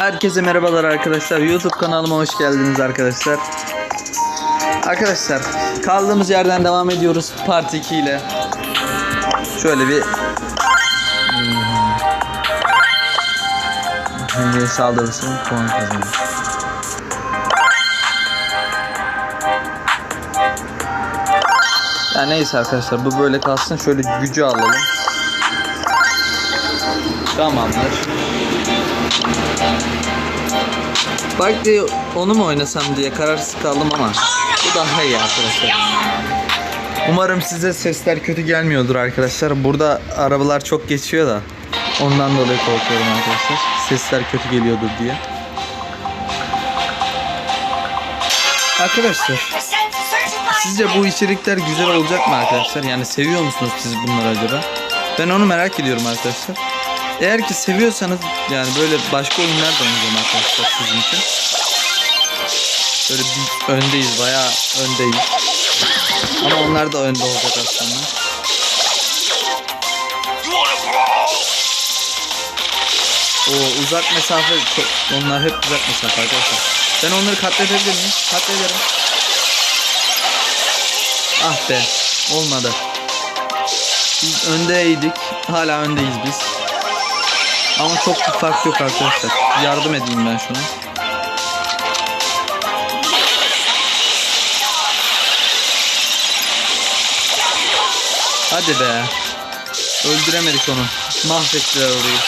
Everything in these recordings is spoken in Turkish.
Herkese merhabalar arkadaşlar. YouTube kanalıma hoş geldiniz arkadaşlar. Arkadaşlar kaldığımız yerden devam ediyoruz Part 2 ile. Şöyle bir Şimdi saldırırsın puan kazanır. Ya neyse arkadaşlar bu böyle kalsın. Şöyle gücü alalım. Tamamdır. Bak diye onu mu oynasam diye kararsız kaldım ama bu daha iyi arkadaşlar. Umarım size sesler kötü gelmiyordur arkadaşlar. Burada arabalar çok geçiyor da ondan dolayı korkuyorum arkadaşlar. Sesler kötü geliyordur diye. Arkadaşlar sizce bu içerikler güzel olacak mı arkadaşlar? Yani seviyor musunuz siz bunları acaba? Ben onu merak ediyorum arkadaşlar. Eğer ki seviyorsanız yani böyle başka oyunlar da oynayacağım arkadaşlar sizin için. Böyle bir öndeyiz bayağı öndeyiz. Ama onlar da önde olacak aslında. O uzak mesafe onlar hep uzak mesafe arkadaşlar. Ben onları katledebilir miyim? Katlederim. Ah be olmadı. Biz öndeydik. Hala öndeyiz biz. Ama çok bir fark yok arkadaşlar. Yardım edeyim ben şuna. Hadi be. Öldüremedik onu. Mahvettiler orayı.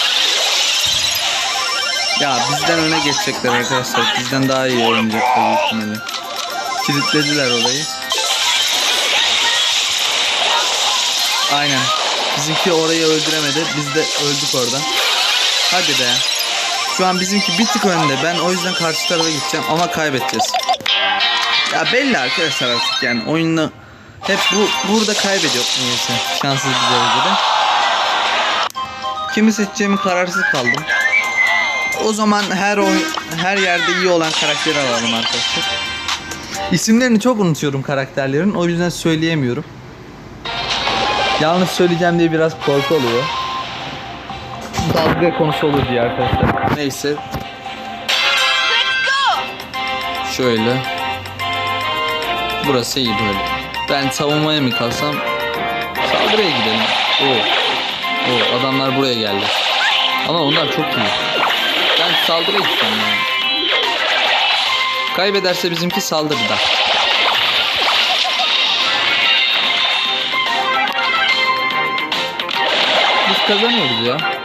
Ya bizden öne geçecekler arkadaşlar. Bizden daha iyi oynayacaklar büyük ihtimalle. Kilitlediler orayı. Aynen. Bizimki orayı öldüremedi. Biz de öldük orada. Hadi be. Şu an bizimki bir tık önde. Ben o yüzden karşı tarafa gideceğim ama kaybedeceğiz. Ya belli arkadaşlar artık yani oyunu hep bu burada kaybediyor niyeyse. Şanssız bir derecede. Kimi seçeceğimi kararsız kaldım. O zaman her oy her yerde iyi olan karakteri alalım arkadaşlar. İsimlerini çok unutuyorum karakterlerin. O yüzden söyleyemiyorum. Yanlış söyleyeceğim diye biraz korku oluyor. Dalga konusu olur diye arkadaşlar. Neyse. Şöyle. Burası iyi böyle. Ben savunmaya mı kalsam? Saldırıya gidelim. Oo. Oo, adamlar buraya geldi. Ama onlar çok iyi. Ben saldırıya gideceğim yani. Kaybederse bizimki saldırıda. Biz kazanıyoruz ya.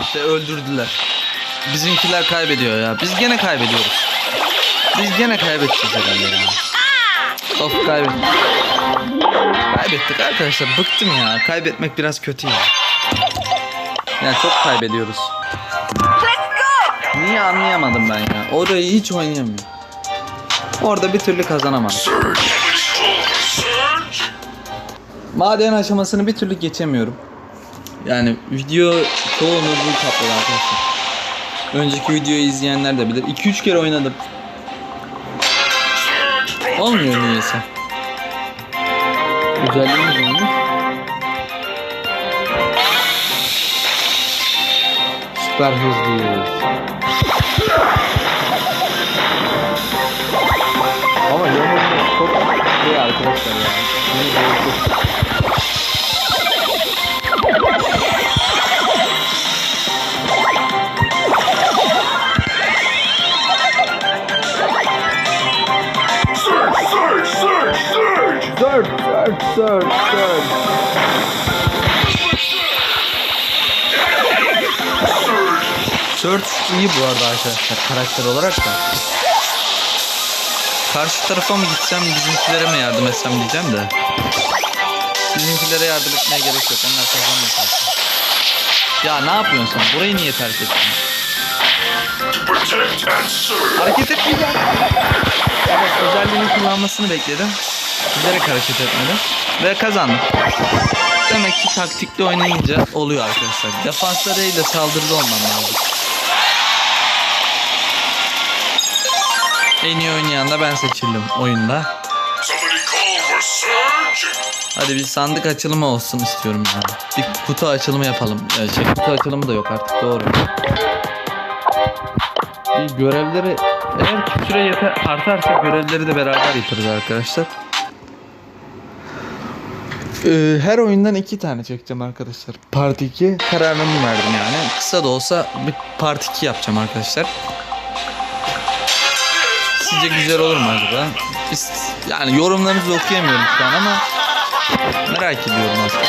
İşte öldürdüler. Bizimkiler kaybediyor ya. Biz gene kaybediyoruz. Biz gene kaybedeceğiz herhalde ya. Of kaybettik. Kaybettik arkadaşlar. Bıktım ya. Kaybetmek biraz kötü ya. Yani çok kaybediyoruz. Niye anlayamadım ben ya. Orayı hiç oynayamıyorum. Orada bir türlü kazanamadım. Maden aşamasını bir türlü geçemiyorum. Yani video çoğunu bu kapladı arkadaşlar. Önceki videoyu izleyenler de bilir. 2-3 kere oynadım. Olmuyor niyeyse. Güzelliğimiz olmuş. Süper hızlıyız. Ama yanımda çok iyi arkadaşlar ya. Beni iyi bu arada arkadaşlar karakter olarak da. Karşı tarafa mı gitsem bizimkilere mi yardım etsem diyeceğim de. Bizimkilere yardım etmeye gerek yok. Onlar kazanmıyor. Ya ne yapıyorsun sen? Burayı niye terk ettin? Hareket etmeyeceğim. Evet özelliğini kullanmasını bekledim. Bilerek hareket etmedi. Ve kazandım. Demek ki taktikli oynayınca oluyor arkadaşlar. Defanslarıyla saldırıda olmam lazım. En iyi oynayan da ben seçildim oyunda. Hadi bir sandık açılımı olsun istiyorum ya. Bir kutu açılımı yapalım. Ee, şey, kutu açılımı da yok artık doğru. Bir görevleri eğer ki süre yeter, artarsa görevleri de beraber yaparız arkadaşlar. Ee, her oyundan iki tane çekeceğim arkadaşlar. Part 2 kararımı verdim yani. Kısa da olsa bir part 2 yapacağım arkadaşlar. Sizce güzel olur mu acaba? Biz, yani yorumlarınızı okuyamıyorum şu an ama merak ediyorum aslında.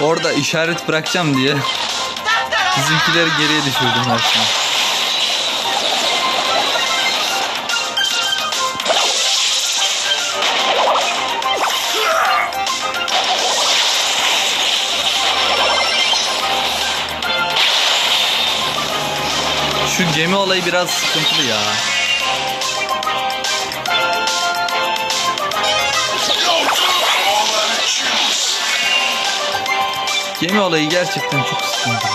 Orada işaret bırakacağım diye bizimkileri geriye düşürdüm her Şu gemi olayı biraz sıkıntılı ya. Gemi olayı gerçekten çok sıkıntılı.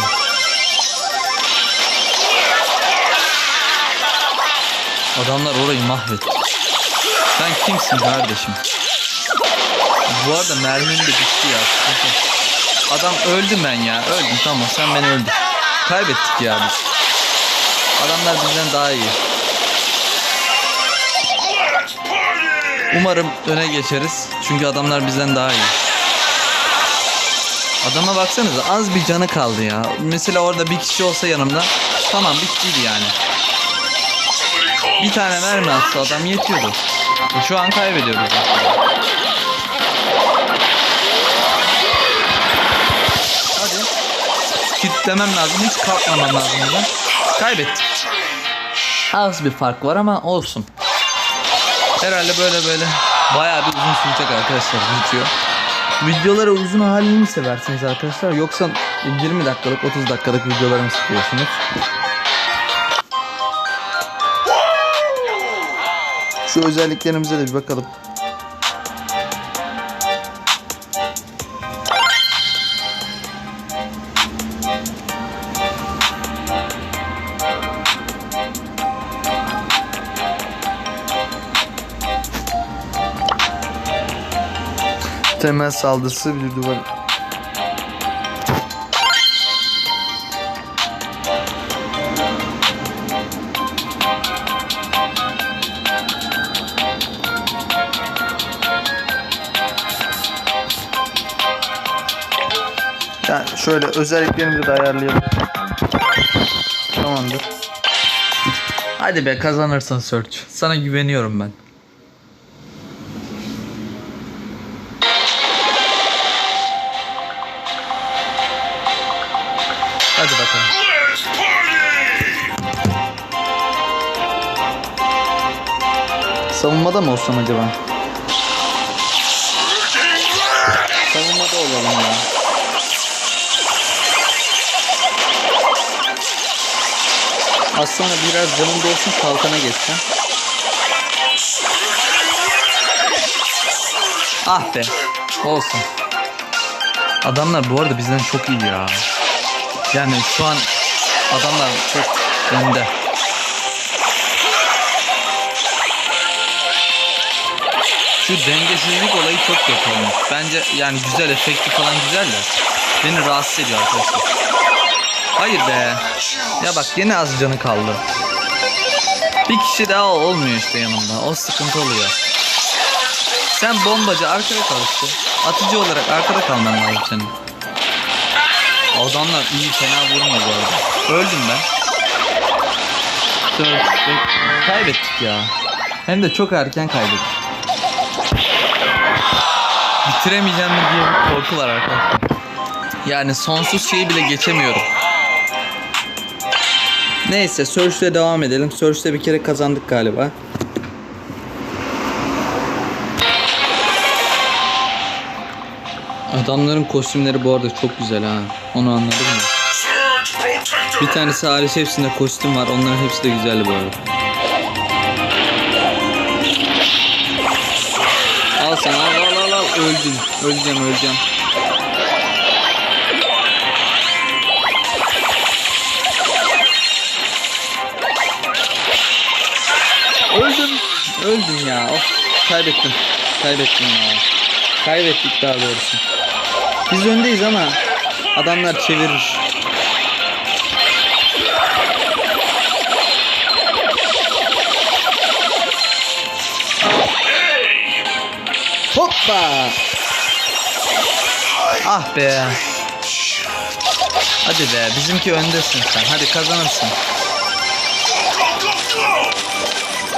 Adamlar orayı mahvetti. Sen kimsin kardeşim? Bu arada mermim de bitti ya. Adam öldüm ben ya. Öldüm tamam sen beni öldür. Kaybettik ya biz. Adamlar bizden daha iyi. Umarım öne geçeriz. Çünkü adamlar bizden daha iyi. Adama baksanıza az bir canı kaldı ya. Mesela orada bir kişi olsa yanımda tamam bittiydi yani. Bir tane mermi atsa adam yetiyordu. E Şu an kaybediyoruz. Hadi. Kitlemem lazım. Hiç kalkmamam lazım buradan. Kaybettik. Az bir fark var ama olsun. Herhalde böyle böyle bayağı bir uzun sürecek arkadaşlar video. Videoları uzun halini seversiniz arkadaşlar yoksa 20 dakikalık 30 dakikalık videoları mı sıkıyorsunuz? Şu özelliklerimize de bir bakalım. Temel saldırısı bir duvar. Yani şöyle özelliklerimizi de ayarlayalım. Tamamdır. Hadi be kazanırsın search. Sana güveniyorum ben. Savunmada mı olsam acaba? Savunmada olalım ya. Aslında biraz canım dolsun kalkana geçsem. Ah be. Olsun. Adamlar bu arada bizden çok iyi ya. Yani şu an adamlar çok önde. Şu dengesizlik olayı çok kötü olmuş. Bence yani güzel efekti falan güzel de beni rahatsız ediyor arkadaşlar. Hayır be. Ya bak yine az canı kaldı. Bir kişi daha olmuyor işte yanımda. O sıkıntı oluyor. Sen bombacı arkada kal işte. Atıcı olarak arkada kalman lazım senin. Adamlar iyi fena vurmuyor bu arada. Öldüm ben. Kaybettik ya. Hem de çok erken kaybettik bitiremeyeceğim mi diye bir korku var arkadaşlar. Yani sonsuz şeyi bile geçemiyorum. Neyse Search'le devam edelim. Search'te bir kere kazandık galiba. Adamların kostümleri bu arada çok güzel ha. Onu anladın mı? Bir tanesi hariç hepsinde kostüm var. Onların hepsi de güzel bu arada. Öldün. Öleceğim öleceğim. Öldüm. Öldüm ya. Of. Kaybettim. Kaybettim ya. Kaybettik daha doğrusu. Biz öndeyiz ama adamlar çevirir. Hoppa! Ah be. Hadi be bizimki öndesin sen. Hadi kazanırsın.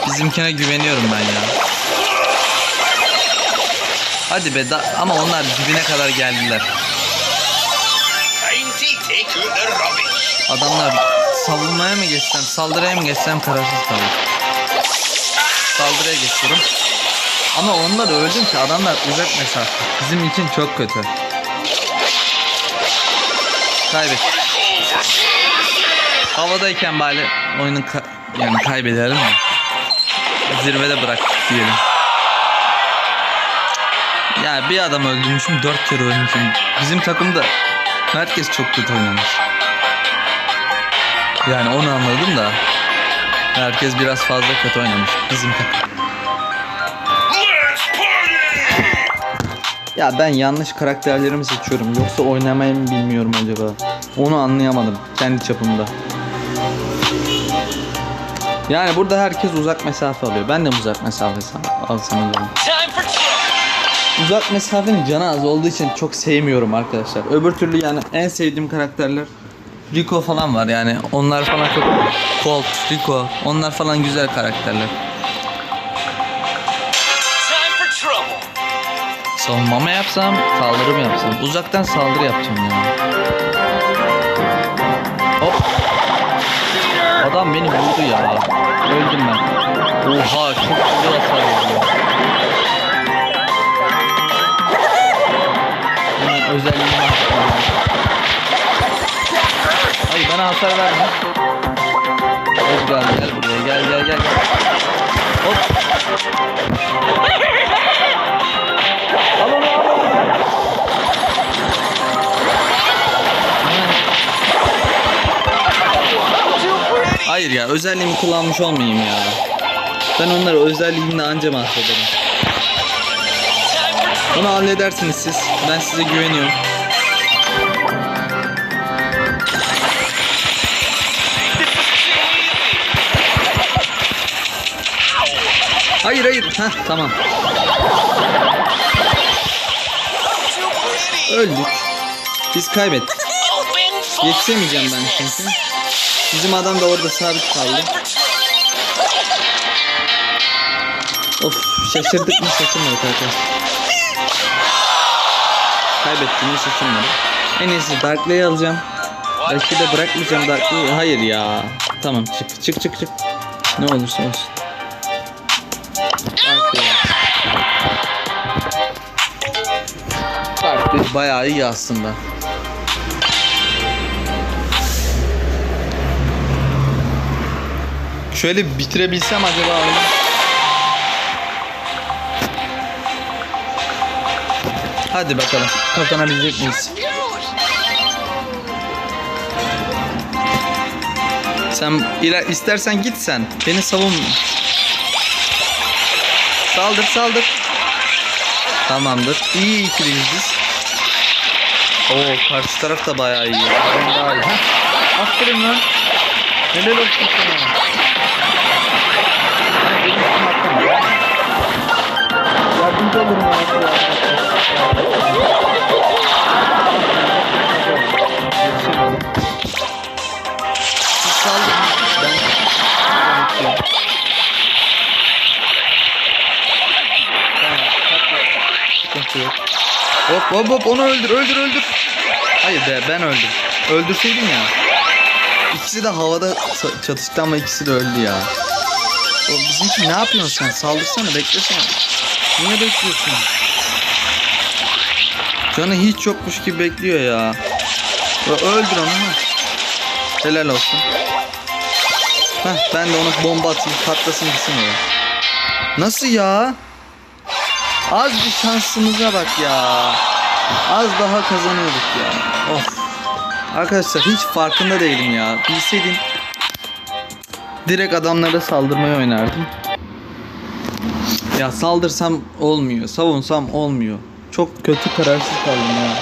Bizimkine güveniyorum ben ya. Hadi be da- ama onlar dibine kadar geldiler. Adamlar savunmaya mı geçsem, saldırıya mı geçsem kararsız kaldım. Saldırıya geçiyorum. Ama onlar öldüm ki adamlar uzak mesafe. Bizim için çok kötü. Kaybettik. Havadayken bari oyunu ka- yani kaybedelim mi? Zirvede bıraktık diyelim. Ya bir adam öldürmüşüm, dört kere ölmüşüm. Bizim takımda herkes çok kötü oynamış. Yani onu anladım da herkes biraz fazla kötü oynamış bizim takım. Ya ben yanlış karakterlerimi seçiyorum yoksa oynamayı mı bilmiyorum acaba? Onu anlayamadım kendi çapımda. Yani burada herkes uzak mesafe alıyor. Ben de uzak mesafe sa- alsam acaba? Uzak mesafenin canı az olduğu için çok sevmiyorum arkadaşlar. Öbür türlü yani en sevdiğim karakterler Rico falan var yani onlar falan çok Colt, Rico onlar falan güzel karakterler. Savunma mı yapsam, saldırı mı yapsam? Uzaktan saldırı yapacağım ya. Hop. Adam beni vurdu ya. Öldüm ben. Oha çok güzel hasar veriyor. Hemen özelliğini açtım. Hayır bana hasar verme. Özgar gel buraya gel gel gel. Hop. Hayır ya özelliğimi kullanmış olmayayım ya. Ben onları özelliğimle anca mahvederim. Bunu halledersiniz siz. Ben size güveniyorum. Hayır hayır. Heh tamam. Öldük. Biz kaybettik. Yetişemeyeceğim ben çünkü. Bizim adam da orada sabit kaldı. Of şaşırdık mı şaşırmadık arkadaşlar. Kaybettim mi şaşırmadım. En iyisi Darklay'ı alacağım. Belki de bırakmayacağım Darklay'ı. Hayır ya. Tamam çık çık çık çık. Ne olursa olsun. Darklay'ı. Darklay'ı bayağı iyi aslında. Şöyle bitirebilsem acaba oyunu. Hadi bakalım kazanabilecek miyiz? Sen iler istersen git sen. Beni savun. Saldır saldır. Tamamdır. İyi ikiliyiz biz. Oo karşı taraf da bayağı iyi. Ben daha iyi. Aferin lan. Helal olsun sana. Hani benim için atlama. Yardımcı olurum ona. Siz saldırın. Ben ben bekliyorum. Tamam, takip. Sıkıntı yok. Hop hop hop onu öldür öldür öldür. Hayır be ben öldüm. Öldürseydim ya. İkisi de havada çatıştı ama ikisi de öldü ya. O bizimki ne yapıyorsun sen? Saldırsana beklesene. Niye bekliyorsun? Canı hiç yokmuş gibi bekliyor ya. Öldür onu. ha. Helal olsun. Heh, ben de ona bomba atayım patlasın gitsin o. Nasıl ya? Az bir şansımıza bak ya. Az daha kazanıyorduk ya. Of. Arkadaşlar hiç farkında değilim ya. Bilseydim direkt adamlara saldırmayı oynardım. Ya saldırsam olmuyor, savunsam olmuyor. Çok kötü kararsız kaldım ya.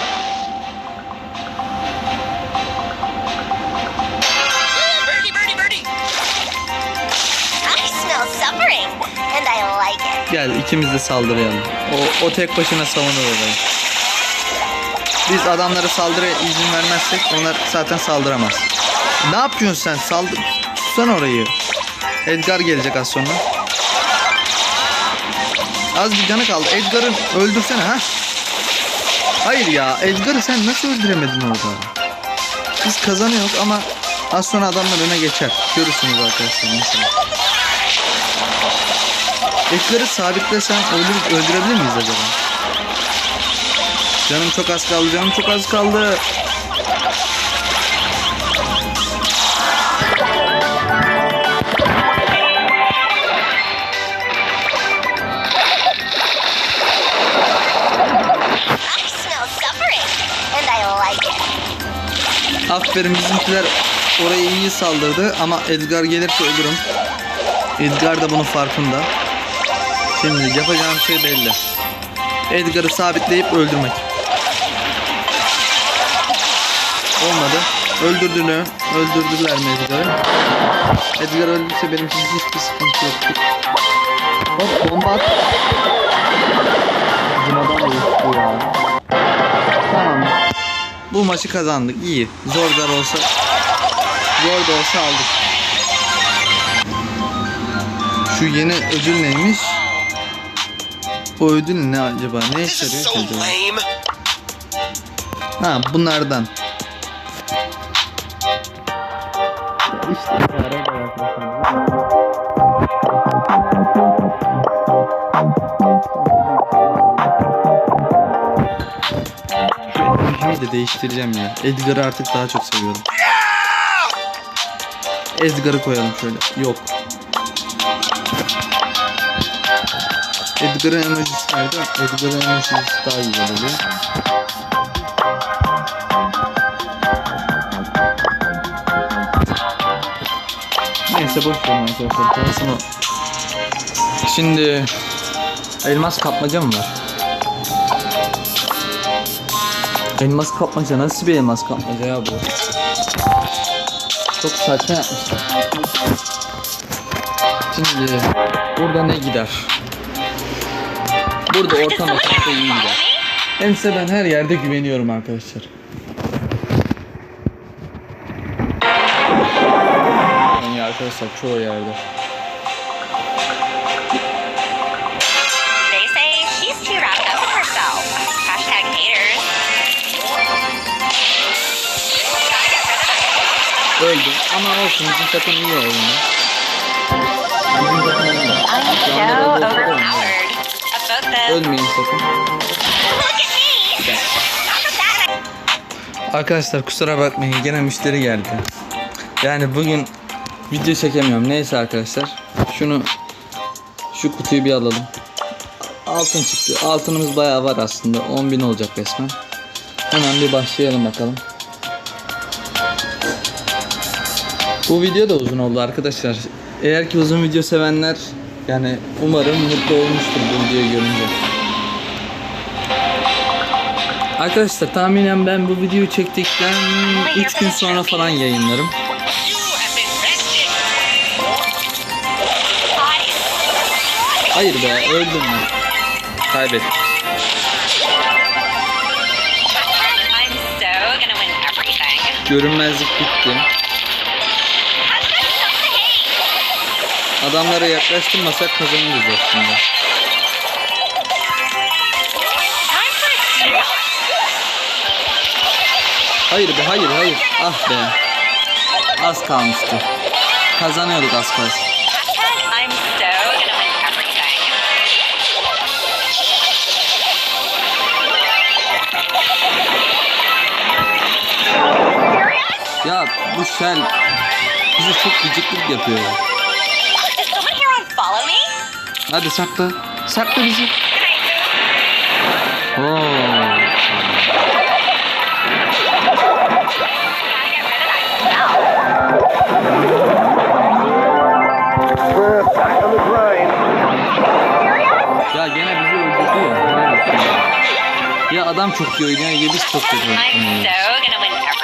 Gel ikimiz de saldıralım. O, o tek başına savunur orayı. Biz adamlara saldırıya izin vermezsek onlar zaten saldıramaz. Ne yapıyorsun sen? Saldır. Tutsana orayı. Edgar gelecek az sonra. Az bir canı kaldı. Edgar'ı öldürsene ha. Hayır ya. Edgar'ı sen nasıl öldüremedin orada? Biz kazanıyoruz ama az sonra adamlar öne geçer. Görürsünüz arkadaşlar mesela. Edgar'ı sabitlesem öldür, öldürebilir miyiz acaba? Canım çok az kaldı, canım çok az kaldı. Aferin bizimkiler orayı iyi saldırdı ama Edgar gelirse ölürüm. Edgar da bunun farkında. Şimdi yapacağım şey belli. Edgar'ı sabitleyip öldürmek. Olmadı. Öldürdüler. Öldürdüler mi Edgar'ı? Edgar öldürse benim için hiçbir sıkıntı yok. Hop bomba at. Bizim adam da ya. Bu maçı kazandık. İyi. Zor zor olsa zor da olsa aldık. Şu yeni ödül neymiş? O ödül ne acaba? Ne işe yarıyor acaba? Ha bunlardan. İşte de değiştireceğim ya. Edgar'ı artık daha çok seviyorum. Edgar'ı koyalım şöyle. Yok. Edgar'ın emojisi nerede? Edgar'ın emojisi daha güzel oluyor. Neyse boş verin arkadaşlar. Şimdi elmas kapmaca mı var? Elmas kapmaca nasıl bir elmas kapmaca ya bu? Çok saçma yapmışlar. Şimdi burada ne gider? Burada orta mesafe iyi gider. Ense ben her yerde güveniyorum arkadaşlar. Yani arkadaşlar çoğu yerde. Ama olsun bizim takım iyi oynuyor. Bizim takım iyi. Şu anda oynuyor. Ölmeyin sakın. Arkadaşlar kusura bakmayın gene müşteri geldi. Yani bugün video çekemiyorum. Neyse arkadaşlar. Şunu şu kutuyu bir alalım. Altın çıktı. Altınımız bayağı var aslında. 10.000 olacak resmen. Hemen bir başlayalım bakalım. Bu video da uzun oldu arkadaşlar. Eğer ki uzun video sevenler yani umarım mutlu olmuştur bu videoyu görünce. Arkadaşlar tahminen ben bu videoyu çektikten 3 gün sonra falan yayınlarım. Hayır be öldüm ben. Kaybettim. Görünmezlik bitti. Adamlara yaklaştırmasak kazanırız aslında. Hayır be hayır hayır. Ah be. Az kalmıştı. Kazanıyorduk az kalsın. Ya bu şel bize çok gıcıklık yapıyor. Hadi sakla. Sakla bizi. Oo. Ya gene bizi öldürdü ya. Ya. Adam çok iyi oynuyor ya biz çok kötü oynuyoruz.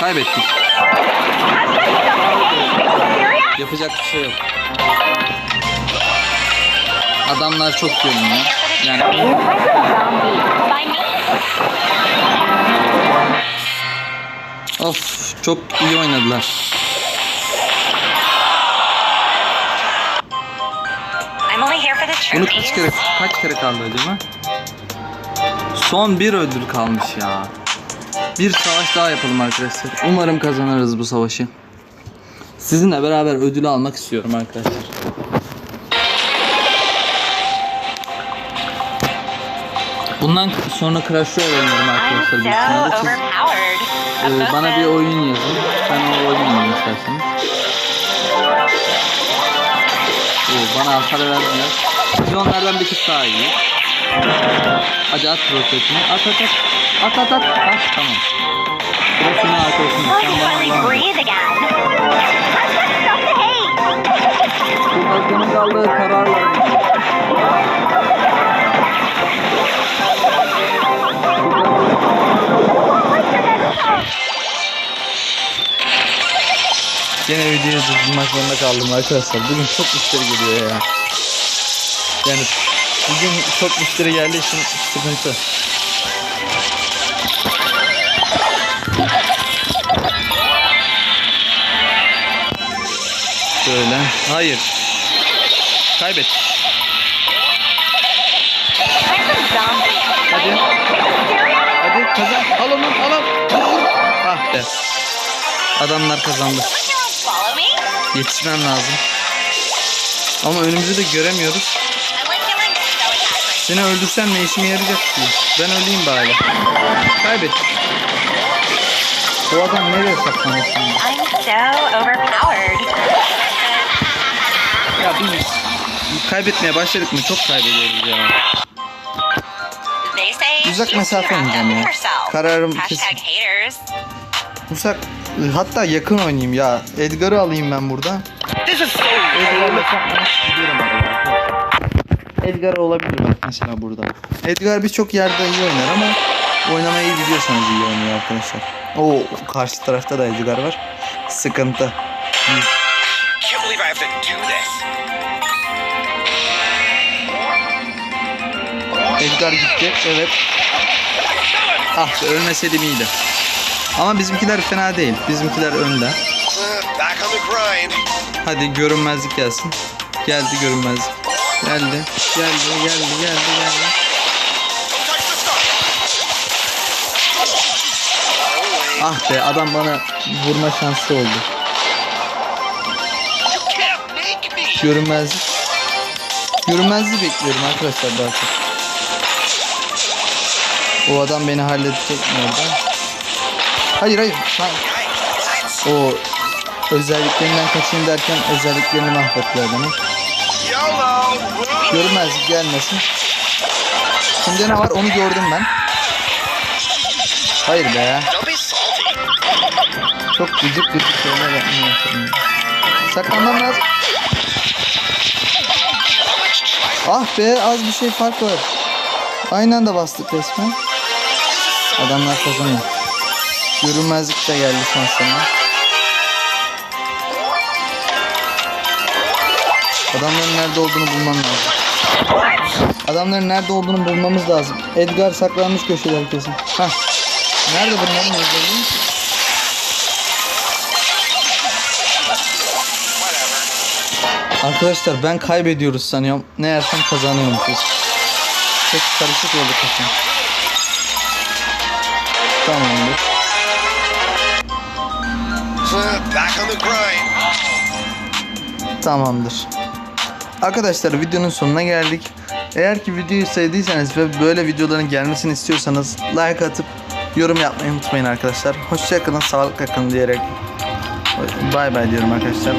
Kaybettik. Yapacak bir şey yok. Adamlar çok oynuyor. Yani of çok iyi oynadılar. Bunu kaç kere kaç kere kaldı acaba? Son bir ödül kalmış ya. Bir savaş daha yapalım arkadaşlar. Umarım kazanırız bu savaşı. Sizinle beraber ödülü almak istiyorum arkadaşlar. Bundan sonra Crash Royale oynarım arkadaşlar. so. Siz, e, bana bir oyun yazın. Ben o oyunu oynayayım isterseniz. Oo, bana hasar vermiyor. Biz onlardan bir tık daha iyi. Hadi at roketini. At at at. At at at. At tamam. Sıra senin arkadaşın. Oh, I Sen bana. Bu halkının aldığı kararlar. Gene videoyu durdurmak zorunda kaldım arkadaşlar. Bugün çok müşteri geliyor ya. Yani bugün çok müşteri geldiği için sıkıntı. Şöyle. Hayır. Kaybet. Hadi. Hadi kazan. Al onu. Al. Ah be. Adamlar kazandı. Yetişmem lazım. Ama önümüzü de göremiyoruz. Seni öldürsem ne işime yarayacak ki? Ben öleyim bari. Kaybettik. Bu adam nereye saklanıyor şimdi? I'm so overpowered. Ya biz kaybetmeye başladık mı çok kaybediyoruz ya. Uzak mesafe oynayacağım ya. Kararım kesin. haters. Uzak hatta yakın oynayayım ya. Edgar'ı alayım ben burada. Edgar'la saklamak gidiyorum. Edgar olabilir bak mesela burada. Edgar birçok yerde iyi oynar ama oynamayı iyi biliyorsanız iyi oynuyor arkadaşlar. O karşı tarafta da Edgar var. Sıkıntı. Edgar gitti. Evet. Ah ölmeseydim iyiydi. Ama bizimkiler fena değil. Bizimkiler önde. Hadi görünmezlik gelsin. Geldi görünmezlik. Geldi. Geldi, geldi, geldi, geldi. Ah be adam bana vurma şansı oldu. Görünmezlik. Görünmezliği bekliyorum arkadaşlar daha çok. O adam beni halledecek mi orada? Hayır hayır. Lan. O özelliklerinden kaçayım derken özelliklerini mahvettiler demek. Görünmezlik gelmesin. Şimdi ne var onu gördüm ben. Hayır be. Çok gıcık gıcık şeyler başladım. Saklanmam lazım. Ah be az bir şey fark var. Aynı anda bastık resmen. Adamlar kazanıyor. Görünmezlik de geldi şanslarına. Adamların nerede olduğunu bulmam lazım. Adamların nerede olduğunu bulmamız lazım. Edgar saklanmış köşeler kesin. Hah. Nerede bunların özelliği? Arkadaşlar ben kaybediyoruz sanıyorum. Ne yersem kazanıyormuşuz. Çok karışık oldu kafam. Tamamdır. Tamamdır. Arkadaşlar videonun sonuna geldik. Eğer ki videoyu sevdiyseniz ve böyle videoların gelmesini istiyorsanız like atıp yorum yapmayı unutmayın arkadaşlar. Hoşçakalın, sağlıkla kalın diyerek bay bay diyorum arkadaşlar.